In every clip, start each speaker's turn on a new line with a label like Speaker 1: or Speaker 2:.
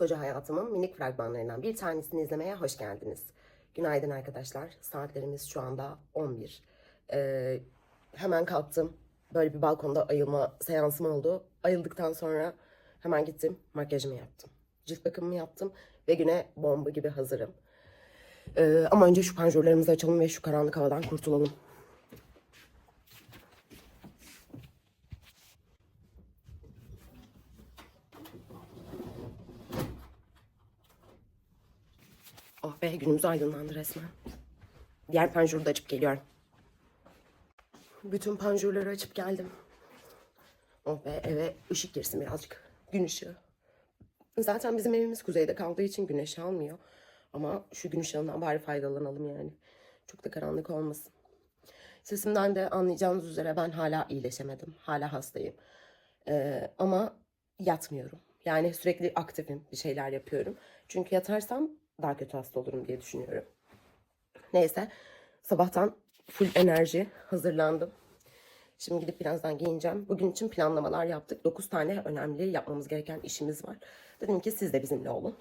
Speaker 1: koskoca hayatımın minik fragmanlarından bir tanesini izlemeye hoş geldiniz. Günaydın arkadaşlar. Saatlerimiz şu anda 11. Ee, hemen kalktım. Böyle bir balkonda ayılma seansım oldu. Ayıldıktan sonra hemen gittim. Makyajımı yaptım. Cilt bakımımı yaptım. Ve güne bomba gibi hazırım. Ee, ama önce şu panjurlarımızı açalım ve şu karanlık havadan kurtulalım. Oh be günümüz aydınlandı resmen. Diğer panjuru da açıp geliyorum. Bütün panjurları açıp geldim. Oh be eve ışık girsin birazcık. Gün ışığı. Zaten bizim evimiz kuzeyde kaldığı için güneş almıyor. Ama şu gün ışığından bari faydalanalım yani. Çok da karanlık olmasın. Sesimden de anlayacağınız üzere ben hala iyileşemedim. Hala hastayım. Ee, ama yatmıyorum. Yani sürekli aktifim. Bir şeyler yapıyorum. Çünkü yatarsam daha kötü hasta olurum diye düşünüyorum. Neyse. Sabahtan full enerji hazırlandım. Şimdi gidip birazdan giyineceğim. Bugün için planlamalar yaptık. 9 tane önemli yapmamız gereken işimiz var. Dedim ki siz de bizimle olun.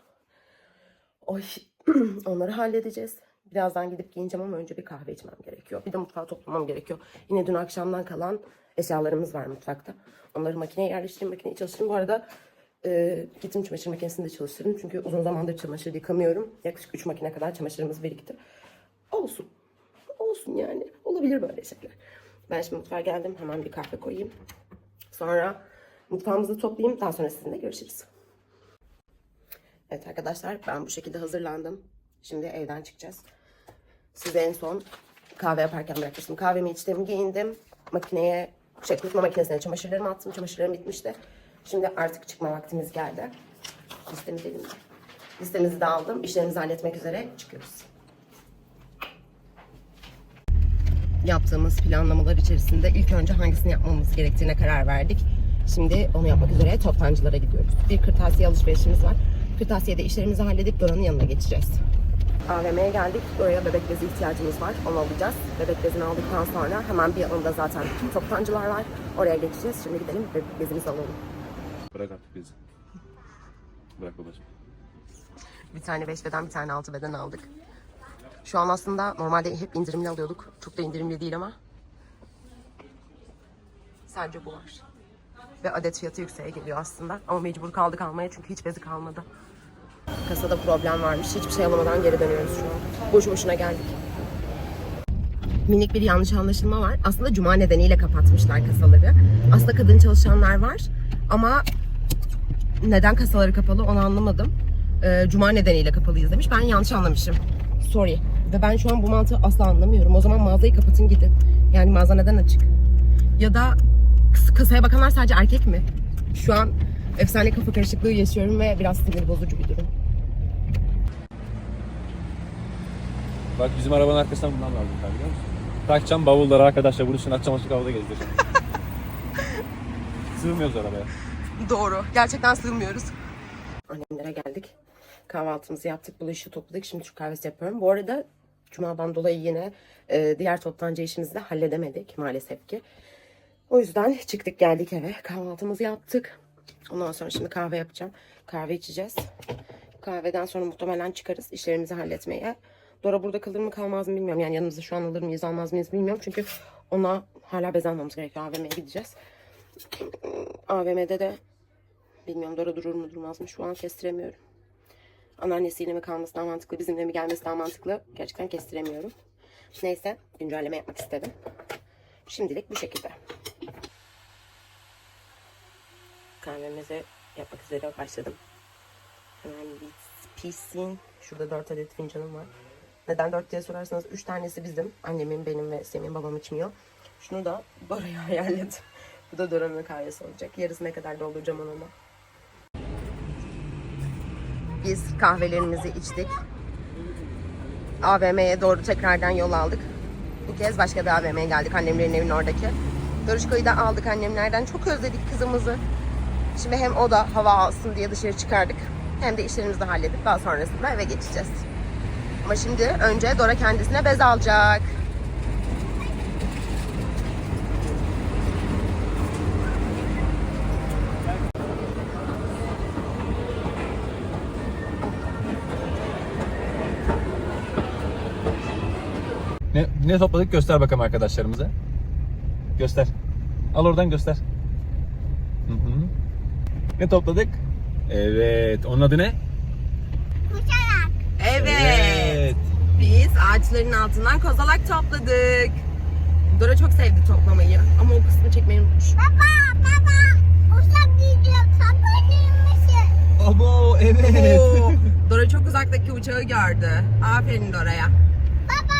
Speaker 1: Oy, onları halledeceğiz. Birazdan gidip giyineceğim ama önce bir kahve içmem gerekiyor. Bir de mutfağı toplamam gerekiyor. Yine dün akşamdan kalan eşyalarımız var mutfakta. Onları makineye yerleştireyim, makineyi çalıştırayım. Bu arada e, gittim çamaşır makinesini de çalıştırdım. Çünkü uzun zamandır çamaşır yıkamıyorum. Yaklaşık 3 makine kadar çamaşırımız birikti. Olsun. Olsun yani. Olabilir böyle şeyler. Ben şimdi mutfağa geldim. Hemen bir kahve koyayım. Sonra mutfağımızı toplayayım. Daha sonra sizinle görüşürüz. Evet arkadaşlar ben bu şekilde hazırlandım. Şimdi evden çıkacağız. Size en son kahve yaparken bırakmıştım. Kahvemi içtim, giyindim. Makineye, şey kurutma makinesine çamaşırlarımı attım. Çamaşırlarım bitmişti. Şimdi artık çıkma vaktimiz geldi. Listemiz elimde. Listemizi de aldım. İşlerimizi halletmek üzere çıkıyoruz. Yaptığımız planlamalar içerisinde ilk önce hangisini yapmamız gerektiğine karar verdik. Şimdi onu yapmak üzere toptancılara gidiyoruz. Bir kırtasiye alışverişimiz var. Kırtasiyede işlerimizi halledip Dora'nın yanına geçeceğiz. AVM'ye geldik. Oraya bebek bezi ihtiyacımız var. Onu alacağız. Bebek bezini aldıktan sonra hemen bir yanında zaten toptancılar var. Oraya geçeceğiz. Şimdi gidelim bebek bezimizi alalım.
Speaker 2: Bırak artık bizi. Bırak babacığım.
Speaker 1: Bir tane 5 beden bir tane 6 beden aldık. Şu an aslında normalde hep indirimli alıyorduk. Çok da indirimli değil ama. Sadece bu var. Ve adet fiyatı yükseğe geliyor aslında. Ama mecbur kaldık almaya çünkü hiç bezi kalmadı. Kasada problem varmış. Hiçbir şey alamadan geri dönüyoruz şu an. Boş boşuna geldik. Minik bir yanlış anlaşılma var. Aslında cuma nedeniyle kapatmışlar kasaları. Aslında kadın çalışanlar var. Ama neden kasaları kapalı onu anlamadım. Ee, Cuma nedeniyle kapalıyız demiş. Ben yanlış anlamışım. Sorry. Ve ben şu an bu mantığı asla anlamıyorum. O zaman mağazayı kapatın gidin. Yani mağaza neden açık? Ya da kasaya bakanlar sadece erkek mi? Şu an efsane kafa karışıklığı yaşıyorum ve biraz sinir bozucu bir durum.
Speaker 2: Bak bizim arabanın arkasından bundan aldım ben biliyor musun? Takacağım bavulları arkadaşlar bunun için açacağım açık havada gezdireceğim. Sığmıyoruz arabaya.
Speaker 1: Doğru. Gerçekten sığmıyoruz. Annemlere geldik. Kahvaltımızı yaptık. Bulaşığı topladık. Şimdi Türk kahvesi yapıyorum. Bu arada Cuma'dan dolayı yine e, diğer toptancı işimizi de halledemedik maalesef ki. O yüzden çıktık geldik eve. Kahvaltımızı yaptık. Ondan sonra şimdi kahve yapacağım. Kahve içeceğiz. Kahveden sonra muhtemelen çıkarız işlerimizi halletmeye. Dora burada kalır mı kalmaz mı bilmiyorum. Yani yanımıza şu an alır mıyız almaz mıyız bilmiyorum. Çünkü ona hala bez almamız gerekiyor. AVM'ye gideceğiz. AVM'de de bilmiyorum Dora durur mu durmaz mı şu an kestiremiyorum. Anneannesiyle mi kalması daha mantıklı, bizimle mi gelmesi daha mantıklı gerçekten kestiremiyorum. Neyse güncelleme yapmak istedim. Şimdilik bu şekilde. Kahvemizi yapmak üzere başladım. Hemen bir pişsin. Şurada 4 adet fincanım var. Neden 4 diye sorarsanız 3 tanesi bizim. Annemin, benim ve Semih'in babam içmiyor. Şunu da Dora'ya ayarladım. Bu da Dora'nın kahvesi olacak. Yarısına kadar dolduracağım onunla. Biz kahvelerimizi içtik. AVM'ye doğru tekrardan yol aldık. Bu kez başka bir AVM'ye geldik. Annemlerin evinin oradaki. Doruşko'yu da aldık annemlerden. Çok özledik kızımızı. Şimdi hem o da hava alsın diye dışarı çıkardık. Hem de işlerimizi halledip daha sonrasında eve geçeceğiz. Ama şimdi önce Dora kendisine bez alacak.
Speaker 2: Ne, ne topladık göster bakalım arkadaşlarımıza. Göster. Al oradan göster. Hı hı. Ne topladık? Evet. Onun adı ne?
Speaker 3: Koşarak.
Speaker 1: Evet. Biz ağaçların altından kozalak topladık. Dora çok sevdi toplamayı ama o kısmı çekmeyi unutmuş.
Speaker 3: Baba baba. Uçak gidiyor. Kapı girmişsin.
Speaker 2: Abo evet.
Speaker 1: Oo, Dora çok uzaktaki uçağı gördü. Aferin Dora'ya.
Speaker 3: Baba.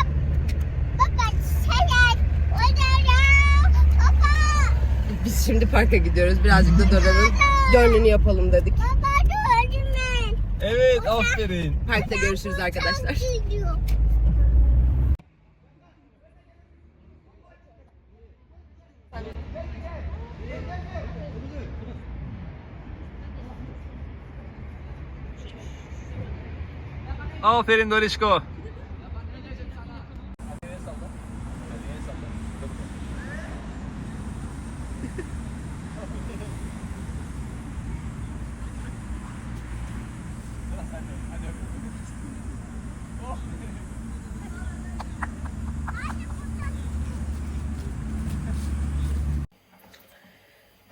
Speaker 3: Baba şeyler. Oynayalım. Baba.
Speaker 1: Biz şimdi parka gidiyoruz. Birazcık da Dora'nın gönlünü yapalım dedik.
Speaker 3: Baba gördüm.
Speaker 2: Evet aferin.
Speaker 1: Parkta görüşürüz arkadaşlar.
Speaker 2: Aferin Dorişko.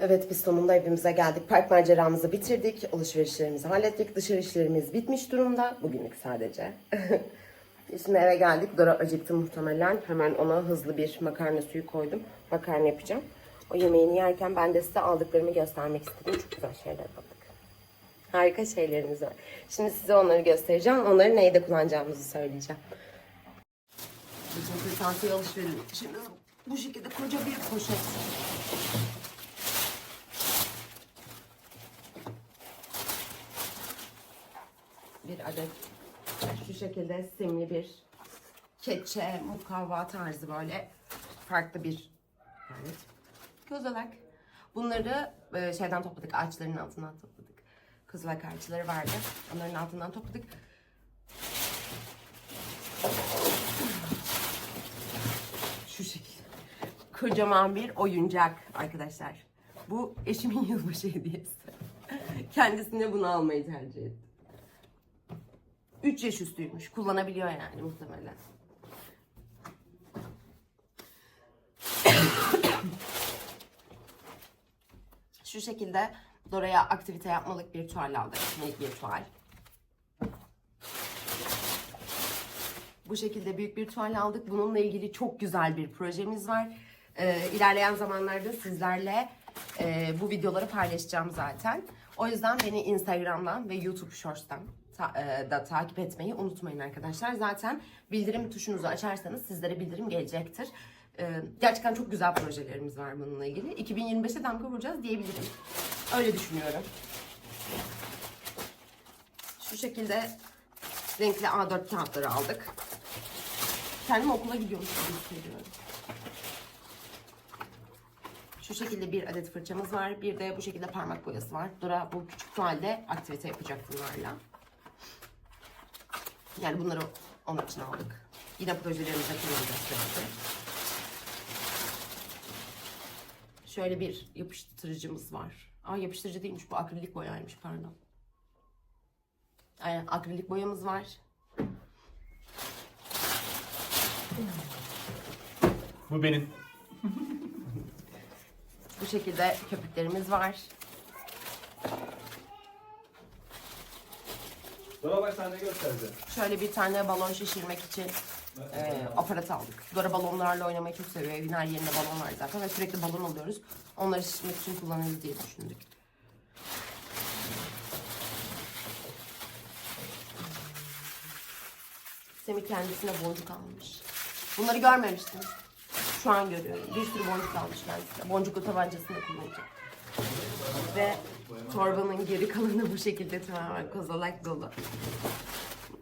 Speaker 1: Evet biz sonunda evimize geldik. Park maceramızı bitirdik. Alışverişlerimizi hallettik. Dışarı işlerimiz bitmiş durumda. Bugünlük sadece. Şimdi eve geldik. Dora acıktı muhtemelen. Hemen ona hızlı bir makarna suyu koydum. Makarna yapacağım. O yemeğini yerken ben de size aldıklarımı göstermek istedim. Çok güzel şeyler aldık. Harika şeylerimiz var. Şimdi size onları göstereceğim. Onları neyde kullanacağımızı söyleyeceğim. Bütün kırtasiye alışverişimiz bu şekilde koca bir poşet. bir adet şu şekilde simli bir keçe, mukavva tarzı böyle farklı bir evet, kozalak. Bunları e, şeyden topladık, ağaçların altından topladık. Kozalak ağaçları vardı. Onların altından topladık. Şu şekilde. Kocaman bir oyuncak arkadaşlar. Bu eşimin yılbaşı hediyesi. Kendisine bunu almayı tercih etti. 3 yaş üstüymüş. Kullanabiliyor yani muhtemelen. Şu şekilde Dora'ya aktivite yapmalık bir tuval aldık. Minik bir tuval. Bu şekilde büyük bir tuval aldık. Bununla ilgili çok güzel bir projemiz var. Ee, ilerleyen zamanlarda sizlerle e, bu videoları paylaşacağım zaten. O yüzden beni Instagram'dan ve YouTube Shorts'tan ta- e, da takip etmeyi unutmayın arkadaşlar. Zaten bildirim tuşunuzu açarsanız sizlere bildirim gelecektir. Ee, gerçekten çok güzel projelerimiz var bununla ilgili. 2025'e damga vuracağız diyebilirim. Öyle düşünüyorum. Şu şekilde renkli A4 kağıtları aldık. Kendim okula gidiyormuş gibi hissediyorum. Şu şekilde bir adet fırçamız var. Bir de bu şekilde parmak boyası var. Dora bu küçük tuvalde aktivite yapacak bunlarla. Yani bunları onun için aldık. Yine projelerimize kullanacağız. Şöyle bir yapıştırıcımız var. Aa yapıştırıcı değilmiş bu akrilik boyaymış pardon. Aynen akrilik boyamız var.
Speaker 2: Bu benim.
Speaker 1: Bu şekilde köpüklerimiz var.
Speaker 2: Dora bak sen ne göstereceğim.
Speaker 1: Şöyle bir tane balon şişirmek için e, aparat aldık. Dora balonlarla oynamayı çok seviyor. Evin her yerinde balon var zaten ve sürekli balon alıyoruz. Onları şişirmek için kullanırız diye düşündük. Semih kendisine boncuk almış. Bunları görmemiştim. Şu an görüyorum. Bir sürü boncuk almış kendisine. Boncuklu tabancasını kullanacak. Ve torbanın geri kalanı bu şekilde tamamen kozalak dolu.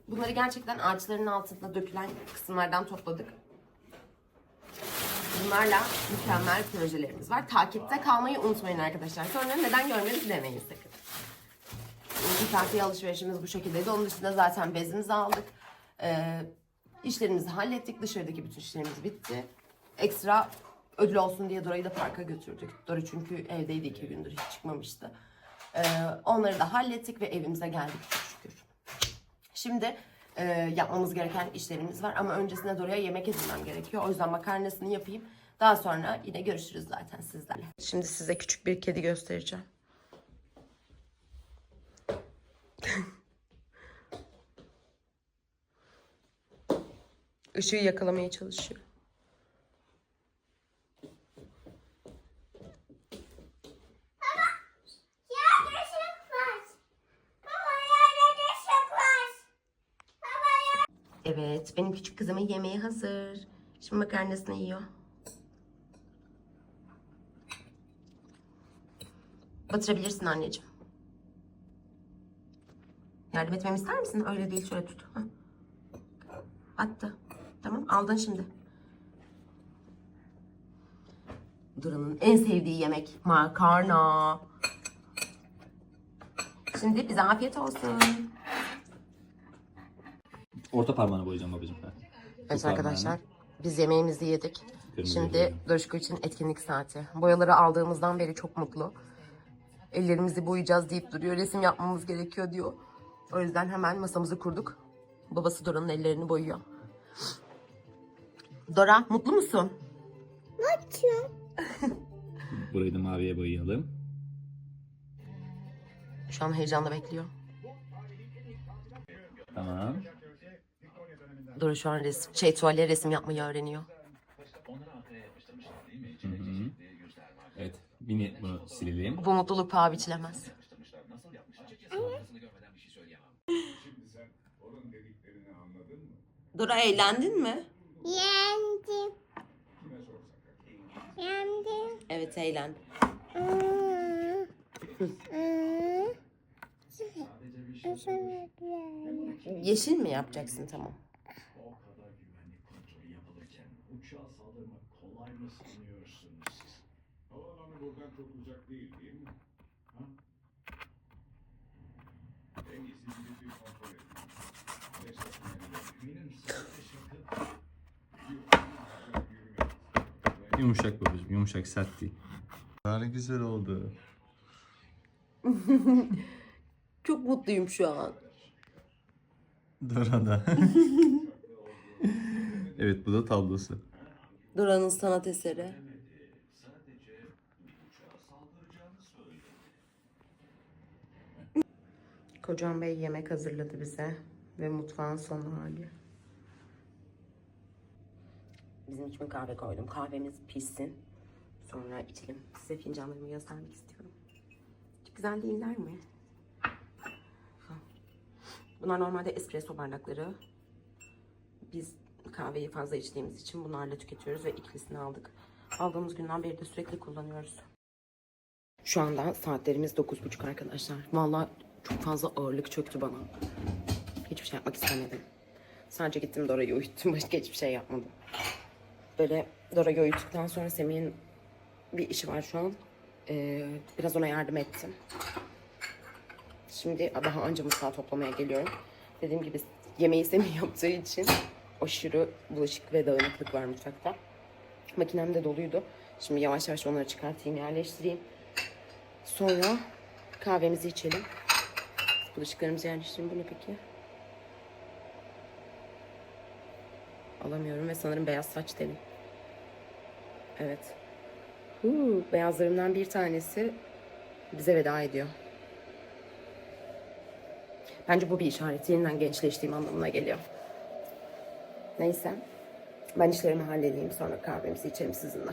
Speaker 1: Bunları gerçekten ağaçların altında dökülen kısımlardan topladık. Bunlarla mükemmel projelerimiz var. Takipte kalmayı unutmayın arkadaşlar. Sonra neden görmediniz demeyin sakın. İnternet alışverişimiz bu şekildeydi. Onun dışında zaten bezimizi aldık. Ee, işlerimizi hallettik. Dışarıdaki bütün işlerimiz bitti. Ekstra ödül olsun diye Dora'yı da parka götürdük. Dora çünkü evdeydi iki gündür hiç çıkmamıştı. Ee, onları da hallettik ve evimize geldik şükür. Şimdi e, yapmamız gereken işlerimiz var. Ama öncesinde Dora'ya yemek edinmem gerekiyor. O yüzden makarnasını yapayım. Daha sonra yine görüşürüz zaten sizlerle. Şimdi size küçük bir kedi göstereceğim. Işığı yakalamaya çalışıyor.
Speaker 3: Yerde ışık var. Baba yerde ışık var. Baba yerde.
Speaker 1: Evet, benim küçük kızımın yemeği hazır. Şimdi makarnasını yiyor. Batırabilirsin anneciğim. Yardım etmemi ister misin? Öyle değil, şöyle tut. Hah. Battı. Tamam, aldın şimdi. Duran'ın en sevdiği yemek makarna. Şimdi bize afiyet olsun.
Speaker 2: Orta parmağını boyayacağım babacığım. Ha.
Speaker 1: Evet
Speaker 2: Bu
Speaker 1: arkadaşlar biz yemeğimizi yedik.
Speaker 2: Kırmızı
Speaker 1: Şimdi. Doruşko için etkinlik saati. Boyaları aldığımızdan beri çok mutlu. Ellerimizi boyayacağız deyip duruyor. Resim yapmamız gerekiyor diyor. O yüzden hemen masamızı kurduk. Babası Dora'nın ellerini boyuyor. Dora mutlu musun?
Speaker 3: Mutlu.
Speaker 2: Burayı da maviye boyayalım.
Speaker 1: Şu an heyecanla bekliyor.
Speaker 2: Tamam.
Speaker 1: Dora şu an resim, şey tuvalye resim yapmayı öğreniyor.
Speaker 2: Hı hı. Evet. Mini bunu silelim.
Speaker 1: Bu mutluluk paha biçilemez. Dora eğlendin mi?
Speaker 3: Yendim. Yendim.
Speaker 1: Evet eğlendim. Yeşil mi yapacaksın tamam.
Speaker 4: Uçağa saldırmak kolay mı sanıyorsunuz siz? Havaalanı buradan çok uzak değil değil mi? Ha? En iyisi gidip bir kontrol edin. Neyse, eminim sadece şaka.
Speaker 2: Yumuşak babacığım. Yumuşak sert değil. Ne güzel oldu.
Speaker 1: Çok mutluyum şu an.
Speaker 2: Dora da. evet bu da tablosu.
Speaker 1: Dora'nın sanat eseri. Kocam Bey yemek hazırladı bize ve mutfağın son hali. Bizim için kahve koydum. Kahvemiz pişsin. Sonra içelim. Size fincanlarımı göstermek istiyorum. Çok güzel değiller mi? Bunlar normalde espresso bardakları. Biz kahveyi fazla içtiğimiz için bunlarla tüketiyoruz ve ikilisini aldık. Aldığımız günden beri de sürekli kullanıyoruz. Şu anda saatlerimiz 9.30 arkadaşlar. Vallahi çok fazla ağırlık çöktü bana. Hiçbir şey yapmak istemedim. Sadece gittim Dora'yı uyuttum. Başka hiçbir şey yapmadım. Böyle Dora'yı uyuttuktan sonra Semih'in bir işi var şu an. Ee, biraz ona yardım ettim. Şimdi daha anca mutfağı toplamaya geliyorum. Dediğim gibi yemeği Semih yaptığı için aşırı bulaşık ve dağınıklık var mutfakta. Makinem de doluydu. Şimdi yavaş yavaş onları çıkartayım, yerleştireyim. Sonra kahvemizi içelim. Bulaşıklarımızı yerleştireyim. Bu ne peki? Alamıyorum ve sanırım beyaz saç telim. Evet. Huu, beyazlarımdan bir tanesi bize veda ediyor. Bence bu bir işaret. Yeniden gençleştiğim anlamına geliyor. Neyse. Ben işlerimi halledeyim. Sonra kahvemizi içelim sizinle.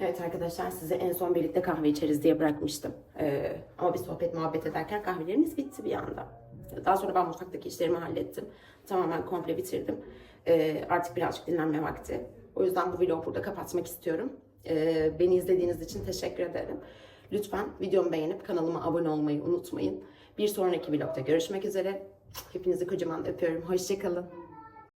Speaker 1: Evet arkadaşlar size en son birlikte kahve içeriz diye bırakmıştım. Ee, ama bir sohbet muhabbet ederken kahvelerimiz bitti bir anda. Daha sonra ben mutfaktaki işlerimi hallettim. Tamamen komple bitirdim. Ee, artık birazcık dinlenme vakti. O yüzden bu vlogu burada kapatmak istiyorum. Ee, beni izlediğiniz için teşekkür ederim. Lütfen videomu beğenip kanalıma abone olmayı unutmayın. Bir sonraki vlogda görüşmek üzere. Hepinizi kocaman öpüyorum. Hoşçakalın.